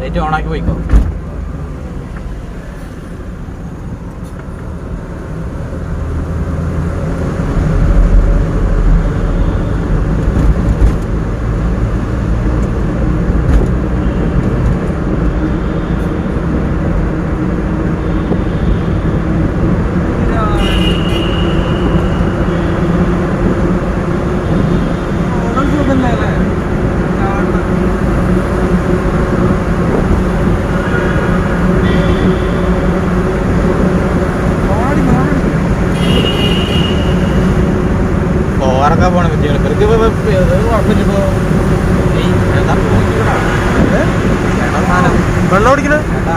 Light ഓണാക്കി പോയിക്കോ ഓറൊക്കെ പോണ കുട്ടികൾ ഇവർക്ക് കുഴപ്പമില്ല. വെള്ളം ഓടിക്കണേ വേണ്ട.